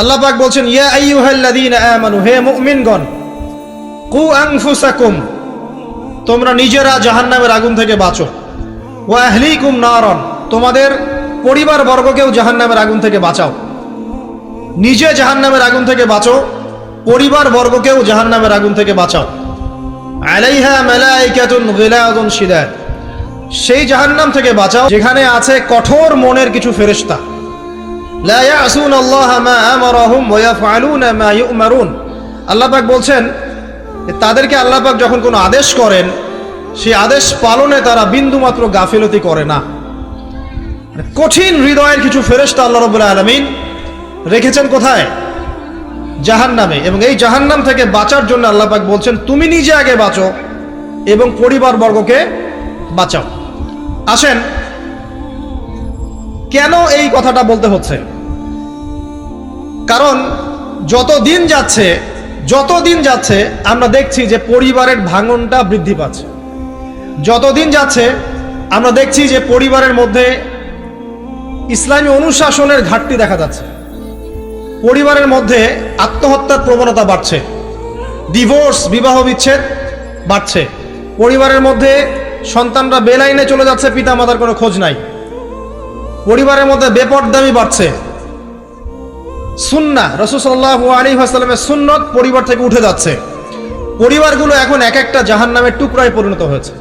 আল্লাহ পাক বলছেন, ইয়া আইয়ুহাল্লাযীনা আমানু, হে মুমিনগণ, কু আনফুসাকুম, তোমরা নিজেরা জাহান্নামের আগুন থেকে বাঁচো। ওয়া আহলিকুম নারন, তোমাদের পরিবার বর্গকেও জাহান্নামের আগুন থেকে বাঁচাও। নিজে জাহান্নামের আগুন থেকে বাঁচো, পরিবার বর্গকেও জাহান্নামের আগুন থেকে বাঁচাও। আলাইহা মালাইকাতুন গিলাদুন শিদাদ, সেই জাহান্নাম থেকে বাঁচাও, যেখানে আছে কঠোর মনের কিছু ফেরেশতা। লা ইয়াসুন আল্লাহ মা আমারহুম ওয়া ইয়াফআলুনা মা আল্লাহ পাক বলছেন তাদেরকে আল্লাহ পাক যখন কোনো আদেশ করেন, সেই আদেশ পালনে তারা বিন্দুমাত্র গাফিলতি করে না। মানে কঠিন হৃদয়ের কিছু ফেরেশতা আল্লাহ রাব্বুল আলমিন রেখেছেন কোথায়? জাহান্নামে। এবং এই জাহান্নাম থেকে বাঁচার জন্য আল্লাহ পাক বলছেন, তুমি নিজে আগে বাঁচো এবং পরিবার বর্গকে বাঁচাও। আসেন কেন এই কথাটা বলতে হচ্ছে? কারণ যত দিন যাচ্ছে, যত দিন যাচ্ছে, আমরা দেখছি যে পরিবারের ভাঙনটা বৃদ্ধি পাচ্ছে। যত দিন যাচ্ছে, আমরা দেখছি যে পরিবারের মধ্যে ইসলামী অনুশাসনের ঘাটতি দেখা যাচ্ছে। পরিবারের মধ্যে আত্মহত্যার প্রবণতা বাড়ছে। ডিভোর্স, বিবাহ বিচ্ছেদ বাড়ছে। পরিবারের মধ্যে সন্তানরা বেলাইনে চলে যাচ্ছে, পিতামাতার কোনো খোঁজ নাই। পরিবারের মধ্যে বেপরদামি বাড়ছে। সুন্না রসুসাল্লাহ আলী হাসলামের সুন্নত পরিবার থেকে উঠে যাচ্ছে। পরিবারগুলো এখন এক একটা জাহান নামের টুকরায় পরিণত হয়েছে।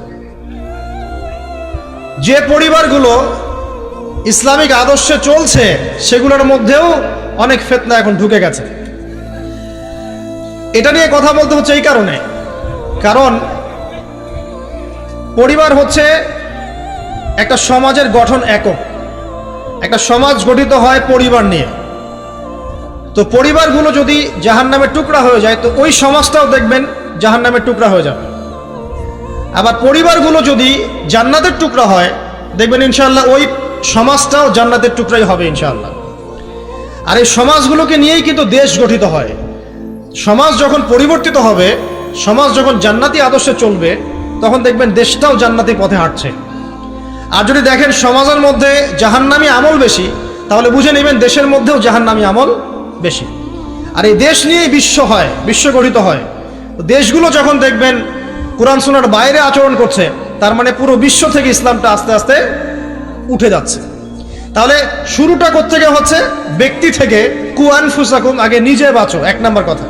যে পরিবারগুলো ইসলামিক আদর্শে চলছে, সেগুলোর মধ্যেও অনেক ফেতনা এখন ঢুকে গেছে। এটা নিয়ে কথা বলতে হচ্ছে এই কারণে। কারণ পরিবার হচ্ছে একটা সমাজের গঠন একক। একটা সমাজ গঠিত হয় পরিবার নিয়ে। তো পরিবারগুলো যদি জাহান নামের টুকরা হয়ে যায়, তো ওই সমাজটাও দেখবেন জাহান নামের টুকরা হয়ে যাবে। আবার পরিবারগুলো যদি জান্নাতের টুকরা হয়, দেখবেন ইনশাল্লাহ ওই সমাজটাও জান্নাতের টুকরাই হবে ইনশাল্লাহ আর এই সমাজগুলোকে নিয়েই কিন্তু দেশ গঠিত হয়। সমাজ যখন পরিবর্তিত হবে, সমাজ যখন জান্নাতি আদর্শে চলবে, তখন দেখবেন দেশটাও জান্নাতি পথে হাঁটছে। আর যদি দেখেন সমাজের মধ্যে জাহান্নামি আমল বেশি, তাহলে বুঝে নেবেন দেশের মধ্যেও জাহান্নামি আমল বেশি। আর এই দেশ নিয়েই বিশ্ব হয়, বিশ্ব গঠিত হয়। দেশগুলো যখন দেখবেন কোরআন সোনার বাইরে আচরণ করছে, তার মানে পুরো বিশ্ব থেকে ইসলামটা আস্তে আস্তে উঠে যাচ্ছে। তাহলে শুরুটা কোথেকে হচ্ছে? ব্যক্তি থেকে কুয়ান ফুসাকুম আগে নিজে বাঁচো, এক নাম্বার কথা।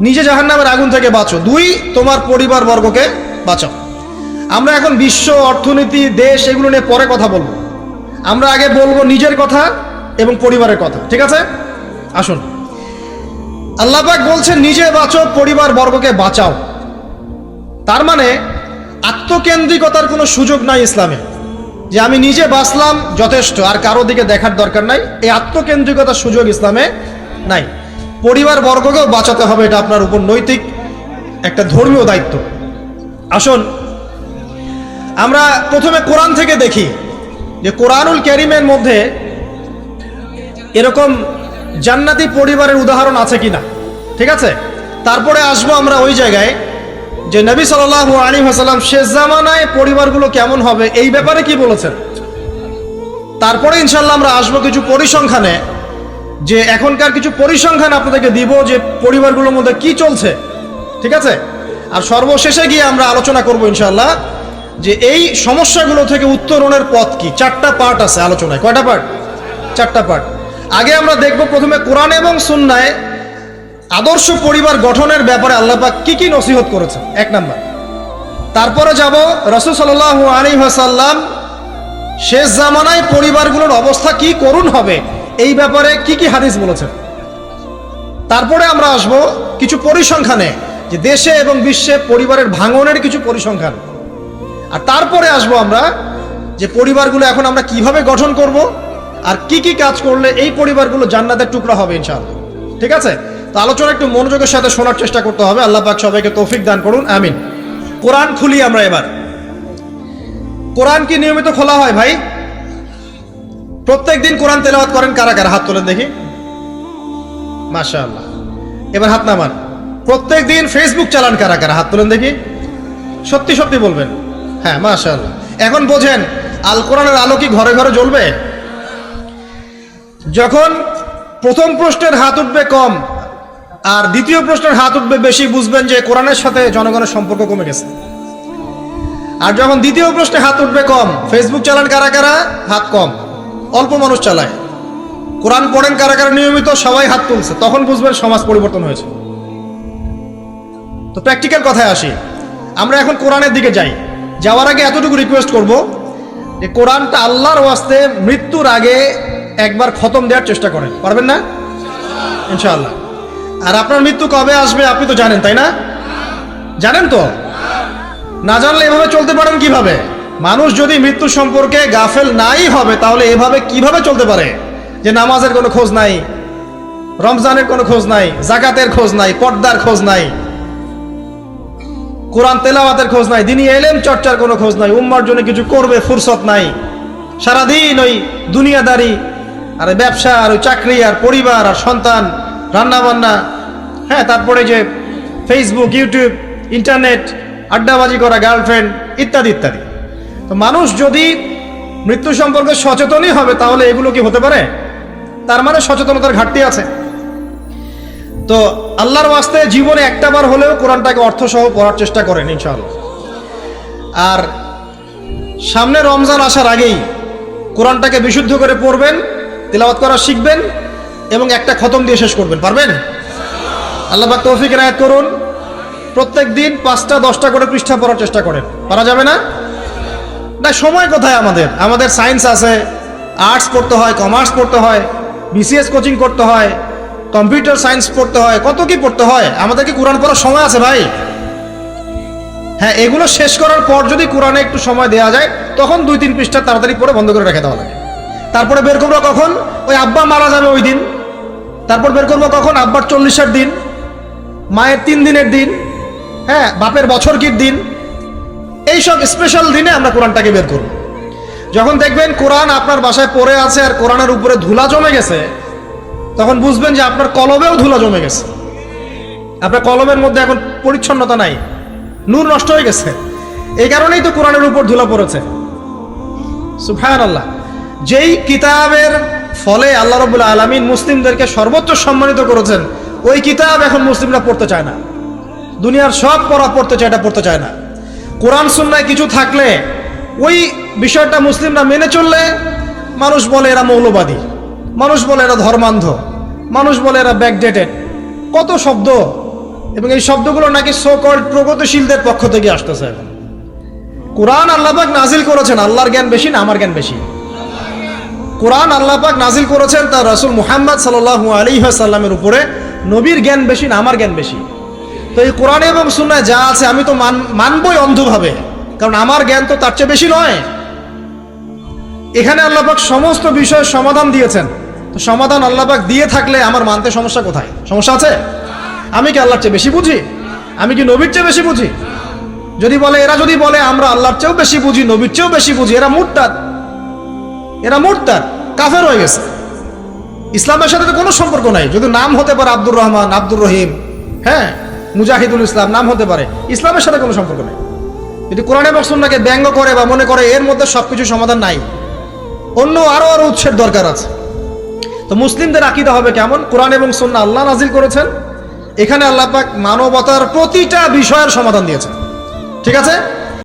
নিজে জাহান্নামের আগুন থেকে বাঁচো। দুই, তোমার পরিবার বর্গকে বাঁচাও। আমরা এখন বিশ্ব অর্থনীতি, দেশ, এগুলো নিয়ে পরে কথা বলব। আমরা আগে বলব নিজের কথা এবং পরিবারের কথা, ঠিক আছে? আসুন। আল্লাপাক বলছেন, নিজে বাঁচো, পরিবার বর্গকে বাঁচাও। তার মানে আত্মকেন্দ্রিকতার কোনো সুযোগ নাই ইসলামে। যে আমি নিজে বাঁচলাম যথেষ্ট, আর কারও দিকে দেখার দরকার নাই, এই আত্মকেন্দ্রিকতার সুযোগ ইসলামে নাই। পরিবার বর্গকেও বাঁচাতে হবে, এটা আপনার উপর নৈতিক একটা ধর্মীয় দায়িত্ব। আসুন আমরা প্রথমে কোরআন থেকে দেখি যে কোরআনুল ক্যারিমের মধ্যে এরকম জান্নাতি পরিবারের উদাহরণ আছে কিনা। ঠিক আছে? তারপরে আসব আমরা ওই জায়গায় যে নবী সাল্লাহ আলী হাসাল্লাম শেষ জামানায় পরিবারগুলো কেমন হবে এই ব্যাপারে কি বলেছেন? তারপরে ইনশাল্লাহ আমরা আসব কিছু পরিসংখ্যানে যে এখনকার কিছু পরিসংখ্যান আপনাদেরকে দিব যে পরিবারগুলোর মধ্যে কি চলছে। ঠিক আছে? আর সর্বশেষে গিয়ে আমরা আলোচনা করব ইনশাল্লাহ যে এই সমস্যাগুলো থেকে উত্তরণের পথ কি? চারটা পার্ট আছে আলোচনায়। কয়টা পার্ট? চারটা পার্ট। আগে আমরা দেখব প্রথমে কোরআন এবং সুন্নায় আদর্শ পরিবার গঠনের ব্যাপারে আল্লাপাক কি কি নসিহত করেছেন। এক নাম্বার। তারপরে যাব রসুল সাল্লাহ আলী হাসাল্লাম শেষ জামানায় পরিবারগুলোর অবস্থা কি করুণ হবে এই ব্যাপারে কি কি হাদিস বলেছেন। তারপরে আমরা আসব কিছু পরিসংখ্যানে, যে দেশে এবং বিশ্বে পরিবারের ভাঙনের কিছু পরিসংখ্যান। আর তারপরে আসব আমরা যে পরিবারগুলো এখন আমরা কীভাবে গঠন করব আর কি কি কাজ করলে এই পরিবারগুলো জান্নাতের টুকরা হবে ইনশাআল্লাহ। ঠিক আছে? তো আলোচনা একটু মনোযোগের সাথে শোনার চেষ্টা করতে হবে। আল্লাহ পাক সবাইকে তৌফিক দান করুন। আমিন। কোরআন খুলি আমরা এবার। কোরআন কি নিয়মিত খোলা হয় ভাই? প্রত্যেক দিন কোরআন তেলাওয়াত করেন কারা কারা? হাত তোলেন দেখি। মাশা আল্লাহ এবার হাত নামান। প্রত্যেক দিন ফেসবুক চালান কারা কারা? হাত তোলেন দেখি। সত্যি সত্যি বলবেন। হ্যাঁ মাশা আল্লাহ এখন বোঝেন, আল কোরআনের আলো কি ঘরে ঘরে জ্বলবে? যখন প্রথম প্রশ্নের হাত উঠবে কম, আর দ্বিতীয় প্রশ্নের হাত উঠবে বেশি, বুঝবেন যে কোরআনের সাথে জনগণের সম্পর্ক কমে গেছে। আর যখন দ্বিতীয় প্রশ্নে হাত উঠবে কম ফেসবুক চালান কারা কারা? হাত কম। অল্প মানুষ চালায়। কোরআন পড়েন কারা কারা? নিয়মিত সবাই হাত তুলছে। তখন বুঝবেন সমাজ পরিবর্তন হয়েছে। তো প্র্যাকটিক্যাল কথায় আসি। আমরা এখন কোরআনের দিকে যাই। যাওয়ার আগে এতটুকু রিকোয়েস্ট করব যে কোরআনটা আল্লাহর ওয়াস্তে মৃত্যুর আগে একবার খতম দেওয়ার চেষ্টা করেন। পারবেন না? ইনশাআল্লাহ। আর আপনার মৃত্যু কবে আসবে আপনি তো জানেন, তাই না? জানেন তো? না জানলে এভাবে চলতে পারেন কীভাবে? মানুষ যদি মৃত্যু সম্পর্কে গাফেল নাই হবে, তাহলে এভাবে কীভাবে চলতে পারে? যে নামাজের কোনো খোঁজ নাই, রমজানের কোনো খোঁজ নাই, জাকাতের খোঁজ নাই, পর্দার খোঁজ নাই কোরআন তেলাওয়াতের খোঁজ নাই দিনই এলেম চর্চার কোনো খোঁজ নাই, উম্মার জন্য কিছু করবে, ফুরসত নাই। সারাদিন ওই দুনিয়াদারি, আর ব্যবসা আর ওই চাকরি আর পরিবার আর সন্তান রান্না বান্না হ্যাঁ তারপরে যে ফেসবুক ইউটিউব ইন্টারনেট আড্ডাবাজি করা গার্লফ্রেন্ড ইত্যাদি ইত্যাদি। তো মানুষ যদি মৃত্যু সম্পর্কে সচেতনই হবে, তাহলে এগুলো কি হতে পারে? তার মানে সচেতনতার ঘাটতি আছে। তো আল্লাহর ওয়াস্তে জীবনে একটা বার হলেও কোরআনটাকে অর্থসহ পড়ার চেষ্টা করেন, ইনশাআল্লাহ। আর সামনে রমজান আসার আগেই কোরআনটাকে বিশুদ্ধ করে পড়বেন, তেলাওয়াত করা শিখবেন এবং একটা খতম দিয়ে শেষ করবেন। পারবেন? আল্লাহ তৌফিক রায়াত করুন। প্রত্যেক দিন পাঁচটা, দশটা করে পৃষ্ঠা পড়ার চেষ্টা করেন। পারা যাবে না? না, সময় কোথায় আমাদের? আমাদের সায়েন্স আছে, আর্টস পড়তে হয়, কমার্স পড়তে হয়, বিসিএস কোচিং করতে হয় কম্পিউটার সায়েন্স পড়তে হয়, কত কি পড়তে হয়? আমাদের কি কোরআন পড়ার সময় আছে ভাই। হ্যাঁ এগুলো শেষ করার পর যদি কোরআনে একটু সময় দেওয়া যায়, তখন দুই তিন পৃষ্ঠা তাড়াতাড়ি পড়ে বন্ধ করে রেখে দেওয়া লাগে। তারপরে বের করব কখন? ওই আব্বা মারা যাবে ওই দিন। তারপর বের করব কখন? আব্বার চল্লিশের দিন। মায়ের তিন দিনের দিন। হ্যাঁ বাপের বছর কির দিন। এইসব স্পেশাল দিনে আমরা কোরআনটাকে বের করব। যখন দেখবেন কোরআন আপনার বাসায় পড়ে আছে আর কোরআনের উপরে ধুলা জমে গেছে তখন বুঝবেন যে আপনার কলমেও ধুলা জমে গেছে। আপনার কলমের মধ্যে এখন পরিচ্ছন্নতা নাই। নূর নষ্ট হয়ে গেছে। এই কারণেই তো কোরআনের উপর ধুলা পড়েছে। সুফায়ন আল্লাহ যেই কিতাবের ফলে আল্লাহ রবুল্লা আলমিন মুসলিমদেরকে সর্বোচ্চ সম্মানিত করেছেন, ওই কিতাব এখন মুসলিমরা পড়তে চায় না। দুনিয়ার সব পড়া পড়তে চায়, এটা পড়তে চায় না। কোরআন সুন্নায় কিছু থাকলে, ওই বিষয়টা মুসলিমরা মেনে চললে মানুষ বলে এরা মৌলবাদী। মানুষ বলে এরা ধর্মান্ধ, মানুষ বলে এরা ব্যাকডেটেড কত শব্দ? এবং এই শব্দগুলো নাকি সোকল প্রগতিশীলদের পক্ষ থেকে আসতেছে কোরআন আল্লাপাক নাজিল করেছেন, আল্লাহর জ্ঞান বেশি না আমার জ্ঞান বেশি? কোরআন আল্লাপাক নাজিল করেছেন তার রসুল মুহাম্মদ সাল্লু আলী সাল্লামের উপরে, নবীর জ্ঞান বেশি না আমার জ্ঞান বেশি। তো এই কোরআন এবং সুন্নায় যা আছে আমি তো মান, মানবই অন্ধভাবে, কারণ আমার জ্ঞান তো তার চেয়ে বেশি নয়। এখানে আল্লাপাক সমস্ত বিষয়ের সমাধান দিয়েছেন। তো সমাধান আল্লাপাক দিয়ে থাকলে আমার মানতে সমস্যা কোথায়? সমস্যা আছে? আমি কি আল্লাহর চেয়ে বেশি বুঝি? আমি কি নবীর চেয়ে বেশি বুঝি? যদি বলে, এরা যদি বলে, আমরা আল্লাহর চেয়েও বেশি বুঝি, নবীর চেয়েও বেশি বুঝি, এরা মুরতাদ। এরা মুরতাদ, কাফের হয়ে গেছে। ইসলামের সাথে তো কোনো সম্পর্ক নাই। যদি নাম হতে পারে আব্দুর রহমান, আব্দুর রহিম হ্যাঁ মুজাহিদুল ইসলাম, নাম হতে পারে, ইসলামের সাথে কোনো সম্পর্ক নেই। যদি কোরআনে এবং সুন্নাকে ব্যঙ্গ করে বা মনে করে, এর মধ্যে সব সবকিছু সমাধান নাই। অন্য আরও আরও উৎসের দরকার আছে। তো মুসলিমদের আকিদা হবে কেমন? কোরআন এবং সন্না আল্লাহ নাজিল করেছেন। এখানে আল্লাহ পাক মানবতার প্রতিটা বিষয়ের সমাধান দিয়েছেন। ঠিক আছে?